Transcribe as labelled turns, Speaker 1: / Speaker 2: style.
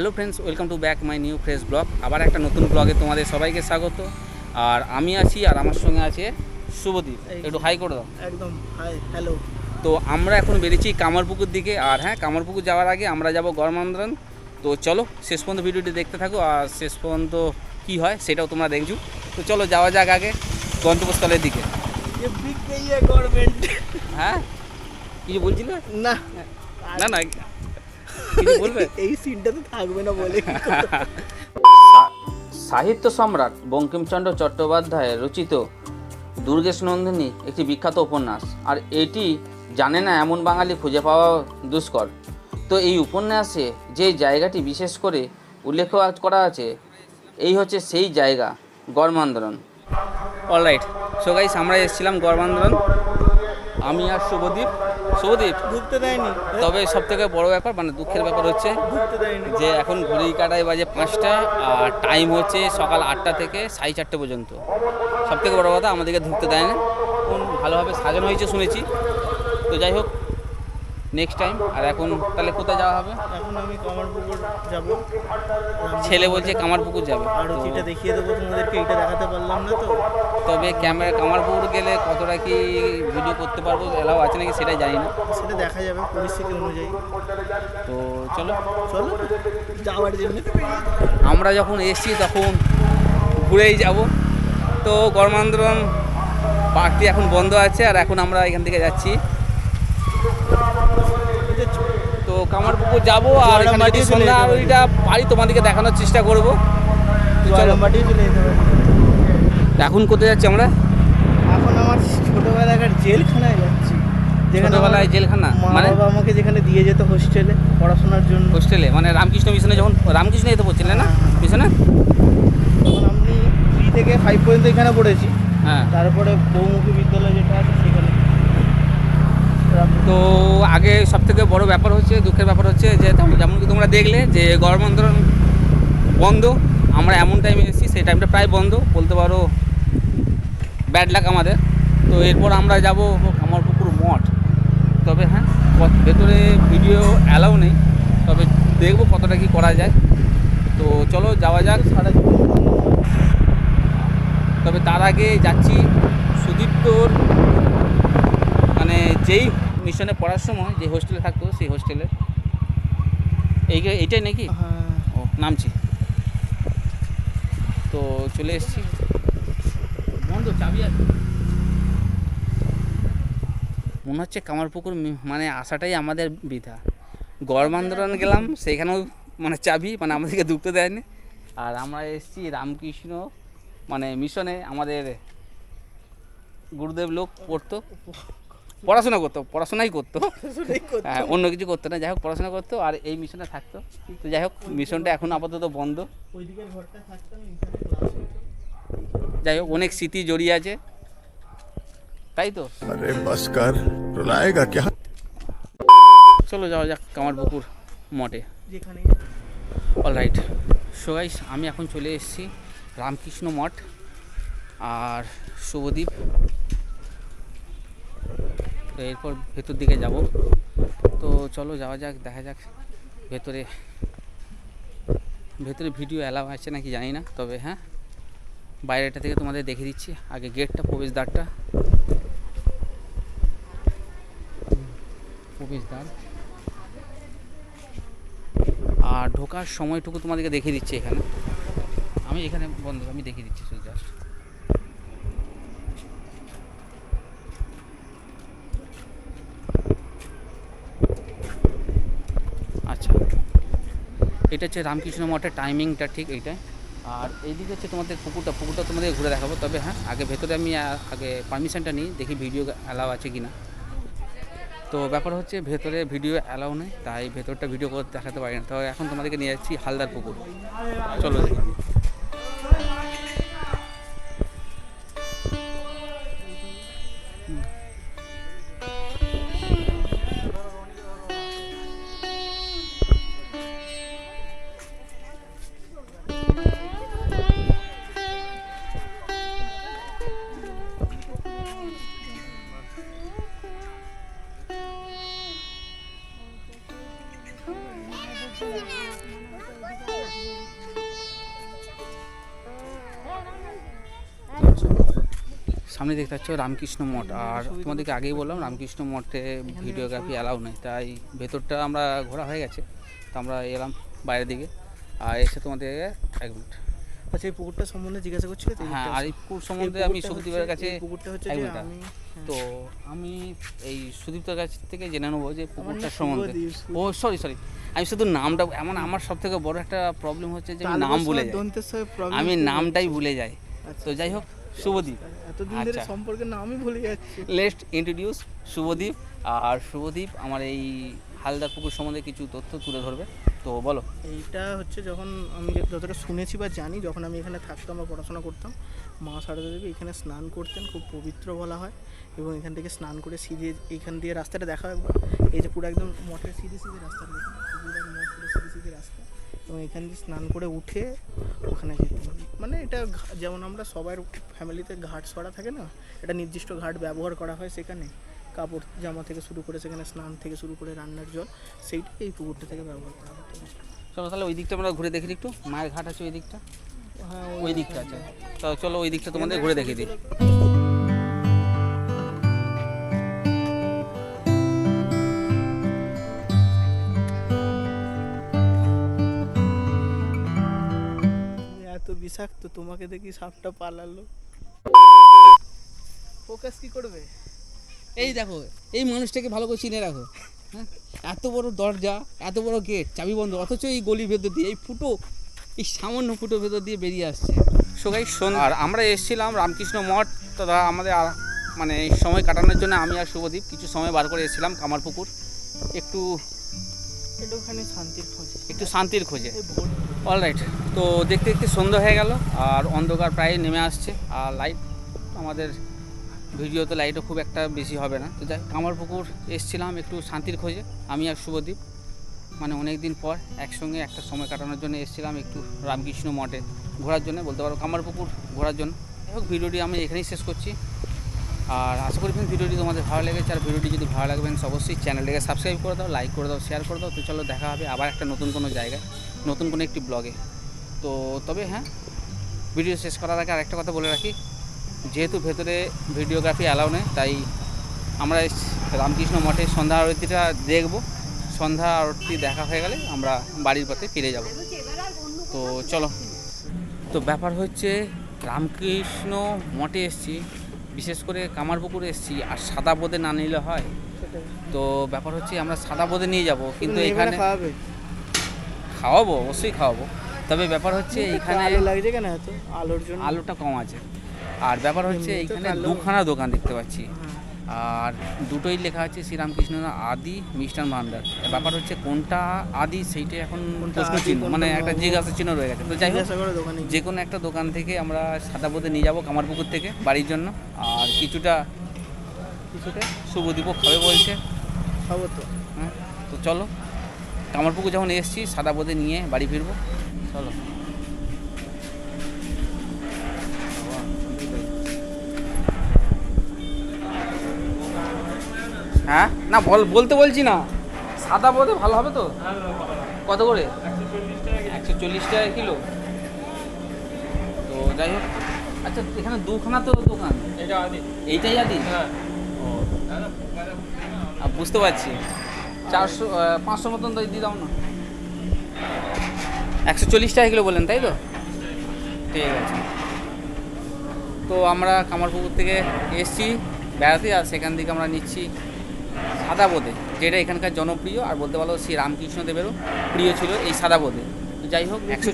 Speaker 1: Hello friends welcome to back my new fresh blog. আবার একটা নতুন ব্লগে তোমাদের সবাইকে স্বাগত। আর আমি আছি আর আমার সঙ্গে আছে শুভদীপ। একটু হাই করে দাও।
Speaker 2: একদম হাই হ্যালো।
Speaker 1: তো আমরা এখন বেরিয়েছি কামারপুকুর দিকে আর হ্যাঁ কামারপুকুর যাওয়ার আগে আমরা যাব গরমান্দ্রান তো চলো শেষ পর্যন্ত ভিডিওটি দেখতে থাকো আর শেষ পর্যন্ত কী হয় সেটাও তোমরা দেখছ। তো চলো যাওয়া যাক আগে গন্তব্যস্থলের দিকে। হ্যাঁ? কিছু বলছিলে?
Speaker 2: না।
Speaker 1: না না। বলবে?
Speaker 2: এই সিনটা তো থাকবে না বলে।
Speaker 1: সাহিত্য সম্রাট বঙ্কিমচন্দ্র চট্টোপাধ্যায়ের রচিত দুর্গেশ নন্দিনী একটি বিখ্যাত উপন্যাস। আর এটি জানে না এমন বাঙালি খুঁজে পাওয়া দুষ্কর। তো এই উপন্যাসে যে জায়গাটি বিশেষ করে উল্লেখ করা আছে এই হচ্ছে সেই জায়গা গড়মান্দরণ অলরাইট সো গাইস আমরা এসেছিলাম গড়মান্দরণ আমি আর শুভদীপ শুভদীপ
Speaker 2: ঢুকতে দেয়নি।
Speaker 1: তবে সব থেকে বড় ব্যাপার মানে দুঃখের ব্যাপার হচ্ছে যে এখন ঘড়ি কাটায় বাজে পাঁচটা আর টাইম হচ্ছে সকাল আটটা থেকে সাড়ে চারটে পর্যন্ত। সব থেকে বড়ো কথা আমাদেরকে ঢুকতে দেয় না। ভালোভাবে সাজানো হয়েছে শুনেছি। তো যাই হোক নেক্সট টাইম আর এখন তাহলে কোথায় যাওয়া হবে?
Speaker 2: এখন আমি কমলপুকুর যাব।
Speaker 1: ছেলে বলছে কামারপুকুর যাবে।
Speaker 2: আর ওইটা দেখিয়ে দেবো তোমাদেরকে এটা দেখাতে পারলাম না তো।
Speaker 1: তবে ক্যামেরা কামারপুকুর গেলে কতটা কি ভিডিও করতে পারব এলাও আছে নাকি সেটা জানি না।
Speaker 2: সেটা দেখা যাবে পরিস্থিতি অনুযায়ী।
Speaker 1: তো চলো।
Speaker 2: চলো যাওয়ার জন্য।
Speaker 1: আমরা যখন এসছি তখন ঘুরেই যাব। তো গরমান্দরম পার্কটি এখন বন্ধ আছে আর এখন আমরা এখান থেকে যাচ্ছি? তো কামারপুকুর যাব আর এখানে যদি
Speaker 2: জয়রামবাটি চলে
Speaker 1: সন্ধ্যা
Speaker 2: যেতে পারি।
Speaker 1: তোমাদেরকে দেখানোর চেষ্টা করব। চলো। এখন কোথায় যাচ্ছি আমরা?
Speaker 2: এখন আমার ছোটবেলাকার জেলখানায় যাচ্ছি।
Speaker 1: ছোটবেলায় জেলখানা? মানে?
Speaker 2: আমাকে যেখানে দিয়ে যেত হোস্টেলে পড়াশোনার জন্য।
Speaker 1: হোস্টেলে? মানে রামকৃষ্ণ মিশনে যখন রামকৃষ্ণ পড়ছিলেন না? মিশনে?
Speaker 2: তখন আমি থ্রি থেকে ফাইভ পর্যন্ত এখানে পড়েছি।
Speaker 1: হ্যাঁ।
Speaker 2: তারপরে বহুমুখী বিদ্যালয় যেটা আছে
Speaker 1: তো আগে সব থেকে বড় ব্যাপার হচ্ছে, দুঃখের ব্যাপার হচ্ছে যে যেমন কি তোমরা দেখলে যে গড়বন্ধন বন্ধ, আমরা এমন টাইমে এসেছি, সেই টাইমটা প্রায় বন্ধ, বলতে পারো ব্যাড লাক আমাদের। তো এরপর আমরা যাব কামারপুকুর মঠ। তবে হ্যাঁ ভেতরে ভিডিও অ্যালাউ নেই, তবে দেখব কতটা কি করা যায়। তো চলো যাওয়া যাক।
Speaker 2: সারা
Speaker 1: তবে তার আগে যাচ্ছি সুদীপ্তর মানে যেই মিশনে পড়ার সময় যে হোস্টেলে থাকতো সেই হোস্টেলে এই এইটাই নাকি?
Speaker 2: হ্যাঁ।
Speaker 1: ও নামছি। তো চলে এসেছি। বন্ধ চাবি আছে। মনে হচ্ছে কামারপুকুর মানে আসাটাই আমাদের বৃথা। গড়মান্দরণ গেলাম সেখানেও মানে চাবি মানে আমাদেরকে ঢুকতে দেয়নি। আর আমরা এসেছি রামকৃষ্ণ মানে মিশনে আমাদের গুরুদেব লোক পড়তো। পড়াশোনা করতো পড়াশোনাই করতো। হ্যাঁ, অন্য কিছু করতো না। যাই হোক পড়াশোনা করতো আর এই মিশনে থাকতো। তো যাই হোক মিশনটা এখন আপাতত বন্ধ। যাই হোক অনেক স্মৃতি জড়িয়ে আছে। তাই তো? চলো যাওয়া যাক কামার বুকুর মঠে।
Speaker 2: অল
Speaker 1: রাইট সো আমি এখন চলে এসেছি রামকৃষ্ণ মঠ আর শুভদীপ। তো এরপর ভেতর দিকে যাব। তো চলো যাওয়া যাক, দেখা যাক ভেতরে ভেতরে ভিডিও অ্যালাউ আছে নাকি জানি না, তবে হ্যাঁ বাইরেটা থেকে তোমাদের দেখে দিচ্ছি। আগে গেটটা প্রবেশদ্বারটা। প্রবেশদ্বার। আর ঢোকার সময়টুকু তোমাদেরকে দেখিয়ে দিচ্ছি এখানে। আমি এখানে বন্ধ, আমি দেখিয়ে দিচ্ছি শুধু জাস্ট আচ্ছা এটা হচ্ছে রামকৃষ্ণ মঠের টাইমিংটা ঠিক এইটাই। আর এইদিকে হচ্ছে তোমাদের পুকুরটা পুকুরটা তোমাদের ঘুরে দেখাবো। তবে হ্যাঁ আগে ভেতরে আমি আগে পারমিশনটা নিই, দেখি ভিডিও অ্যালাউ আছে কি না তো ব্যাপার হচ্ছে ভেতরে ভিডিও অ্যালাউ নেই, তাই ভেতরটা ভিডিও করে দেখাতে পারি না। তো এখন তোমাদেরকে নিয়ে যাচ্ছি হালদার পুকুর। চলো দেখি। সামনে দেখতে পাচ্ছ রামকৃষ্ণ মঠ। আর তোমাদেরকে আগেই বললাম রামকৃষ্ণ মঠে ভিডিওগ্রাফি অ্যালাউ নেই তাই ভেতরটা আমরা ঘোরা হয়ে গেছে। তো আমরা এলাম বাইরের দিকে। আর এসে তোমাদেরকে এক মিনিট।
Speaker 2: আচ্ছা এই পুকুরটা সম্বন্ধে জিজ্ঞাসা করছিলে
Speaker 1: হ্যাঁ আর এই পুকুর সম্বন্ধে আমি
Speaker 2: পুকুরটা হচ্ছে-
Speaker 1: কাছে
Speaker 2: পুকুরটা হচ্ছে
Speaker 1: এক
Speaker 2: যে
Speaker 1: মিনিট
Speaker 2: আমি
Speaker 1: তো আমি এই সুদীপ্তর কাছ থেকে জেনে নেব যে পুকুরটার
Speaker 2: নাম
Speaker 1: সম্বন্ধে। ও সরি সরি আমি শুধু নামটা এমন আমার সব থেকে বড় একটা প্রবলেম হচ্ছে যে আমি নাম
Speaker 2: তালবস্য
Speaker 1: ভুলে যাই। আমি নামটাই ভুলে যাই।
Speaker 2: আচ্ছা।
Speaker 1: তো যাই হোক শুভদীপ।
Speaker 2: এতদিন ধরে
Speaker 1: আচ্ছা।
Speaker 2: সম্পর্কের নামই ভুলে যাচ্ছি।
Speaker 1: লেস্ট ইন্ট্রোডিউস শুভদীপ। আর শুভদীপ আমার এই হালদার পুকুর সম্বন্ধে কিছু তথ্য তুলে ধরবে। তো বলো।
Speaker 2: এইটা হচ্ছে যখন আমি যতটা শুনেছি বা জানি যখন আমি এখানে থাকতাম বা পড়াশোনা করতাম মা সারদা দেবী এখানে স্নান করতেন খুব পবিত্র বলা হয় এবং এখান থেকে স্নান করে সিঁড়ি এইখান দিয়ে রাস্তাটা দেখা হয় একবার। এই যে পুরো একদম মঠের সিঁড়ি সিঁড়ি পুরো সিঁড়ি সিঁড়ি রাস্তা। এবং এখান দিয়ে স্নান করে উঠে ওখানে যেতাম মানে এটা যেমন আমরা সবার ফ্যামিলিতে ঘাট সরা থাকে না এটা নির্দিষ্ট ঘাট ব্যবহার করা হয় সেখানে। কাপড় জামা থেকে শুরু করে সেখানে স্নান থেকে শুরু করে রান্নার জল সেইটা এই পুকুরটা থেকে ব্যবহার করা হতো।
Speaker 1: চলো তাহলে ওই দিকটা আমরা ঘুরে দেখি একটু। মায়ের ঘাট আছে ওই দিকটা?
Speaker 2: হ্যাঁ
Speaker 1: ওই দিকটা আছে। তো চলো ওই দিকটা তোমাদের ঘুরে দেখে দিই।
Speaker 2: বিষাক্ত তোমাকে দেখি সাপটা পালালো। ফোকাস কি করবে?
Speaker 1: এই দেখো এই মানুষটাকে ভালো করে চিনে রাখো। হ্যাঁ? এত বড় দরজা এত বড় গেট চাবি বন্ধ অথচ এই গলির ভেতর দিয়ে এই ফুটো এই সামান্য ফুটো ভেতর দিয়ে বেরিয়ে আসছে। সবাই শোন। আর আমরা এসেছিলাম রামকৃষ্ণ মঠ তথা আমাদের আর- মানে এই সময় কাটানোর জন্য আমি আর শুভদীপ কিছু সময় বার করে এসেছিলাম কামারপুকুর। একটু
Speaker 2: একটুখানি শান্তির খোঁজে।
Speaker 1: একটু শান্তির খোঁজে। অলরাইট তো দেখতে দেখতে সন্ধ্যা হয়ে গেল, আর অন্ধকার প্রায় নেমে আসছে। আর লাইট আমাদের ভিডিওতে লাইটও খুব একটা বেশি হবে না। তো যাই, কামারপুকুর এসছিলাম একটু শান্তির খোঁজে। আমি আর শুভদীপ মানে অনেক দিন পর একসঙ্গে একটা সময় কাটানোর জন্য এসেছিলাম একটু রামকৃষ্ণ মঠে ঘোরার জন্য। বলতে পারো কামারপুকুর ঘোরার জন্য। যাই হোক, ভিডিওটি আমি এখানেই শেষ করছি। আর আশা করি ভিডিওটি তোমাদের ভালো লেগেছে। আর ভিডিওটি যদি ভালো লাগবে অবশ্যই চ্যানেলটিকে সাবস্ক্রাইব করে দাও লাইক করে দাও শেয়ার করে দাও। তো চলো দেখা হবে আবার একটা নতুন কোনো জায়গায়। নতুন কোনো একটি ব্লগে। তো তবে হ্যাঁ ভিডিও শেষ করার আগে আরেকটা কথা বলে রাখি। যেহেতু ভেতরে ভিডিওগ্রাফি অ্যালাউ নেই তাই আমরা রামকৃষ্ণ মঠে সন্ধ্যা আরতিটা দেখব। সন্ধ্যা আরতি দেখা হয়ে গেলে আমরা বাড়ির পথে ফিরে যাব। তো চলো। তো ব্যাপার হচ্ছে রামকৃষ্ণ মঠে এসেছি বিশেষ করে কামারপুকুরে এসেছি আর সাদা বোঁদে না নিলে হয়। তো ব্যাপার হচ্ছে আমরা সাদা বোঁদে নিয়ে যাব কিন্তু এখানে
Speaker 2: খাওয়াবে
Speaker 1: অবশ্যই খাওয়াবো। তবে ব্যাপার হচ্ছে এইখানে
Speaker 2: আলো লাগছে কেন এত? আলোর জন্য?
Speaker 1: আলুটা কম আছে। আর ব্যাপার হচ্ছে এইখানে দুখানা দোকান দেখতে পাচ্ছি।
Speaker 2: হ্যাঁ।
Speaker 1: আর দুটোই লেখা আছে শ্রীরামকৃষ্ণ আদি মিষ্টান ভান্ডার ব্যাপার হচ্ছে কোনটা আদি সেইটা এখন প্রশ্ন চিহ্ন। মানে একটা জিজ্ঞাসা চিহ্ন রয়ে গেছে। তো যাই হোক যে কোনো একটা দোকান থেকে আমরা সাদা বোধে নিয়ে যাব কামারপুকুর থেকে বাড়ির জন্য। আর কিছুটা কিছুটা? শুভদীপও খাবে বলছে।
Speaker 2: খাব তো।
Speaker 1: হ্যাঁ তো চলো। কামারপুকুর যখন এসেছি সাদা বোধে নিয়ে বাড়ি ফিরবো। চলো। হ্যাঁ? না বল বলতে বলছি না। সাদা বোধে ভালো হবে তো? কত করে? একশো চল্লিশ টাকা কিলো। তো যাই হোক। আচ্ছা এখানে দুখানা তো দোকান। এইটাই আদি?
Speaker 3: হ্যাঁ।
Speaker 1: বুঝতে পারছি। চারশো পাঁচশো মতন তো দিয়ে দাও না। একশো চল্লিশ টাকা কিলো বললেন, তাই তো? ঠিক আছে। তো আমরা কামারপুকুর থেকে এসছি, বেড়াতে, আর সেখান থেকে আমরা নিচ্ছি সাদা বোঁদে, যেটা এখানকার জনপ্রিয়, আর বলতে পারো শ্রী রামকৃষ্ণ দেবেরও প্রিয় ছিল এই সাদা বোঁদে। যাই হোক, একশো